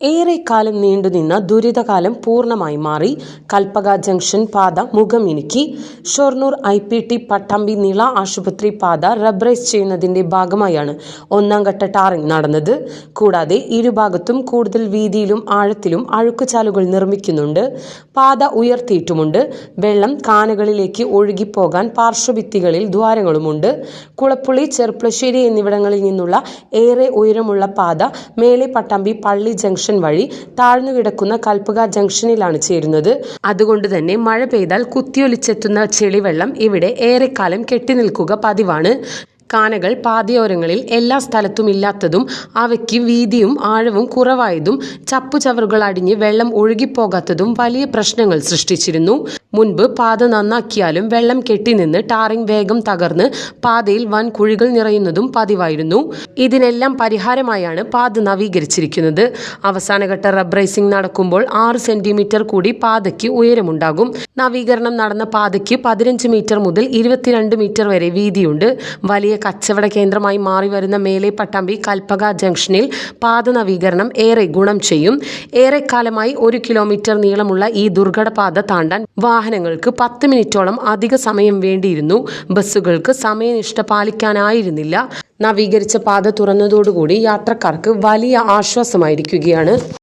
ഏറെക്കാലം നീണ്ടുനിന്ന ദുരിതകാലം പൂർണമായി മാറി. കൽപ്പക ജംഗ്ഷൻ പാത മുഖമിനുക്കി Shoranur I P T Pattambi Nila ആശുപത്രി പാത റബ്രൈസ് ചെയ്യുന്നതിന്റെ ഭാഗമായാണ് ഒന്നാം ഘട്ട ടാറിംഗ് നടന്നത്. കൂടാതെ ഇരുഭാഗത്തും കൂടുതൽ വീതിയിലും ആഴത്തിലും അഴുക്കുചാലുകൾ നിർമ്മിക്കുന്നുണ്ട്. പാത ഉയർത്തിയിട്ടുമുണ്ട്. വെള്ളം കാനകളിലേക്ക് ഒഴുകിപ്പോകാൻ പാർശ്വഭിത്തികളിൽ ദ്വാരങ്ങളുമുണ്ട്. കുളപ്പുള്ളി ചെർപ്പളശ്ശേരി എന്നിവിടങ്ങളിൽ നിന്നുള്ള ഏറെ ഉയരമുള്ള പാത മേലെ പട്ടാമ്പി പള്ളി ജംഗ്ഷൻ വഴി താഴ്ന്നു കിടക്കുന്ന കൽപ്പക ജംഗ്ഷനിലാണ് ചേരുന്നത്. അതുകൊണ്ട് തന്നെ മഴ പെയ്താൽ കുത്തിയൊലിച്ചെത്തുന്ന ചെളിവെള്ളം ഇവിടെ ഏറെക്കാലം കെട്ടിനിൽക്കുക പതിവാണ്. കാനകൾ പാതയോരങ്ങളിൽ എല്ലാ സ്ഥലത്തും ഇല്ലാത്തതും അവയ്ക്ക് വീതിയും ആഴവും കുറവായതും ചപ്പുചവറുകൾ അടിഞ്ഞ് വെള്ളം ഒഴുകിപ്പോകാത്തതും വലിയ പ്രശ്നങ്ങൾ സൃഷ്ടിച്ചിരുന്നു. മുൻപ് പാത നന്നാക്കിയാലും വെള്ളം കെട്ടിനിന്ന് ടാറിംഗ് വേഗം തകർന്ന് പാതയിൽ വൻ കുഴികൾ നിറയുന്നതും പതിവായിരുന്നു. ഇതിനെല്ലാം പരിഹാരമായാണ് പാത നവീകരിച്ചിരിക്കുന്നത്. അവസാനഘട്ട റബ്രൈസിംഗ് നടക്കുമ്പോൾ ആറ് സെന്റിമീറ്റർ കൂടി പാതയ്ക്ക് ഉയരമുണ്ടാകും. നവീകരണം നടന്ന പാതയ്ക്ക് പതിനഞ്ച് മീറ്റർ മുതൽ ഇരുപത്തിരണ്ട് മീറ്റർ വരെ വീതിയുണ്ട്. വലിയ കച്ചവട കേന്ദ്രമായി മാറി വരുന്ന മേലെ പട്ടാമ്പി കൽപ്പക ജംഗ്ഷനിൽ പാത നവീകരണം ഏറെ ഗുണം ചെയ്യും. ഏറെക്കാലമായി ഒരു കിലോമീറ്റർ നീളമുള്ള ഈ ദുർഘടപാത താണ്ടാൻ വാഹനങ്ങൾക്ക് പത്ത് മിനിറ്റോളം അധിക സമയം വേണ്ടിയിരുന്നു. ബസ്സുകൾക്ക് സമയനിഷ്ഠ പാലിക്കാനായിരുന്നില്ല. നവീകരിച്ച പാത തുറന്നതോടുകൂടി യാത്രക്കാർക്ക് വലിയ ആശ്വാസമായിരിക്കുകയാണ്.